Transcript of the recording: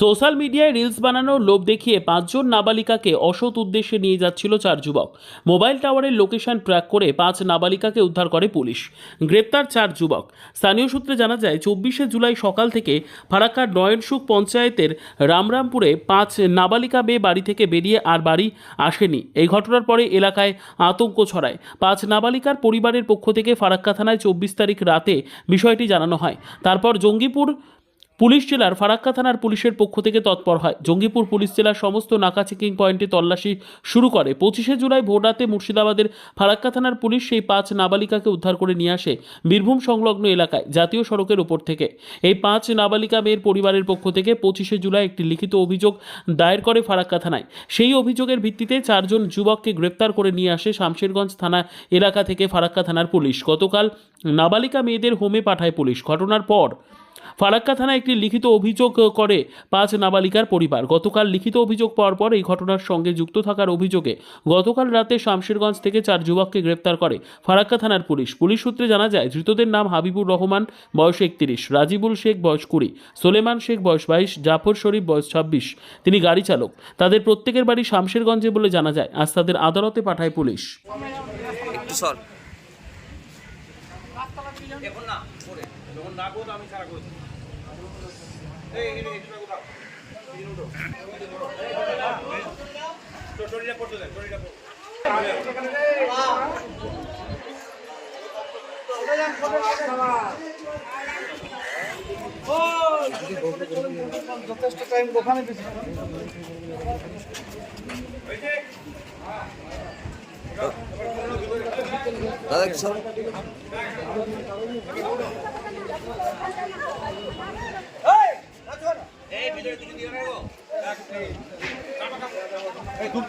Social মিডিয়ায় reels বানানোর লোভ দেখিয়ে পাঁচজন নাবালিকাকে অসৎ উদ্দেশ্যে নিয়ে যাচ্ছিল চার যুবক। মোবাইল টাওয়ারের লোকেশন ট্র্যাক করে পাঁচ নাবালিকাকে উদ্ধার করে পুলিশ। গ্রেপ্তার চার যুবক। স্থানীয় সূত্রে জানা যায়, চব্বিশে জুলাই সকাল থেকে ফারাক্কার নয়নসুখ পঞ্চায়েতের রামরামপুরে পাঁচ নাবালিকা মেয়ে বাড়ি থেকে বেরিয়ে আর বাড়ি আসেনি। এই ঘটনার পরে এলাকায় আতঙ্ক ছড়ায়। পাঁচ নাবালিকার পরিবারের পক্ষ থেকে ফারাক্কা থানায় চব্বিশ তারিখ রাতে বিষয়টি জানানো হয়। তারপর জঙ্গিপুর পুলিশ জেলার ফারাক্কা থানার পুলিশের পক্ষ থেকে তৎপর হয়। জঙ্গিপুর পুলিশ জেলার সমস্ত নাকা চেকিং পয়েন্টে তল্লাশি শুরু করে। পঁচিশে জুলাই ভোররাতে মুর্শিদাবাদের ফারাক্কা থানার পুলিশ সেই পাঁচ নাবালিকাকে উদ্ধার করে নিয়ে আসে বীরভূম সংলগ্ন এলাকায়, জাতীয় সড়কের উপর থেকে। এই পাঁচ নাবালিকা মেয়ের পরিবারের পক্ষ থেকে পঁচিশে জুলাই একটি লিখিত অভিযোগ দায়ের করে ফারাক্কা থানায়। সেই অভিযোগের ভিত্তিতে চারজন যুবককে গ্রেপ্তার করে নিয়ে আসে শামশেরগঞ্জ থানা এলাকা থেকে ফারাক্কা থানার পুলিশ। গতকাল নাবালিকা মেয়েদের হোমে পাঠায় পুলিশ। ঘটনার পর ফারাক্কা থানায় একটি লিখিত অভিযোগ করে পাঁচ নাবালিকার পরিবার। গতকাল লিখিত অভিযোগ পাওয়ার পর এই ঘটনার সঙ্গে যুক্ত থাকার অভিযোগে গতকাল রাতে শামশেরগঞ্জ থেকে চার যুবককে গ্রেপ্তার করে ফারাক্কা থানার পুলিশ। পুলিশ সূত্রে জানা যায়, ধৃতদের নাম হাবিবুর রহমান, বয়স একত্রিশ, রাজিবুল শেখ, বয়স কুড়ি, সোলেমান শেখ, বয়স বাইশ, জাফর শরীফ, বয়স ছাব্বিশ। তিনি গাড়ি চালক। তাদের প্রত্যেকের বাড়ি শামশেরগঞ্জে বলে জানা যায়, আজ তাদের আদালতে পাঠায় পুলিশ। এখন না যখন তো আমি পড়তে দেন শরীরটা পড়তে যথেষ্ট টাইম ওখানে দাদা একটু সর এই ভিতরে দিকে দিয়ে রাখো এই দূর